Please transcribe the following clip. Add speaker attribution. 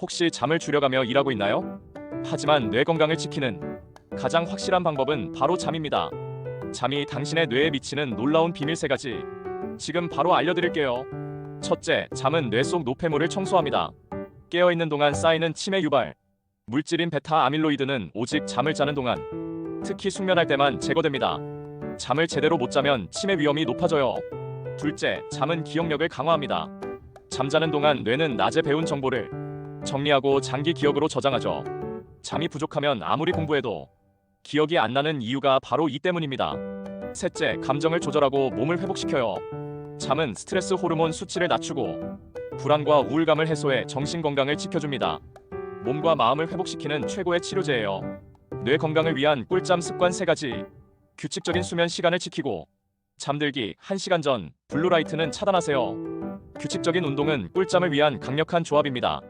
Speaker 1: 혹시 잠을 줄여가며 일하고 있나요? 하지만 뇌 건강을 지키는 가장 확실한 방법은 바로 잠입니다. 잠이 당신의 뇌에 미치는 놀라운 비밀 세 가지. 지금 바로 알려드릴게요. 첫째, 잠은 뇌 속 노폐물을 청소합니다. 깨어 있는 동안 쌓이는 치매 유발 물질인 베타 아밀로이드는 오직 잠을 자는 동안, 특히 숙면할 때만 제거됩니다. 잠을 제대로 못 자면 치매 위험이 높아져요. 둘째, 잠은 기억력을 강화합니다. 잠자는 동안 뇌는 낮에 배운 정보를 정리하고 장기 기억으로 저장하죠. 잠이 부족하면 아무리 공부해도 기억이 안 나는 이유가 바로 이 때문입니다. 셋째, 감정을 조절하고 몸을 회복시켜요. 잠은 스트레스 호르몬 수치를 낮추고 불안과 우울감을 해소해 정신 건강을 지켜줍니다. 몸과 마음을 회복시키는 최고의 치료제예요. 뇌 건강을 위한 꿀잠 습관 세 가지. 규칙적인 수면 시간을 지키고 잠들기 1시간 전 블루라이트는 차단하세요. 규칙적인 운동은 꿀잠을 위한 강력한 조합입니다.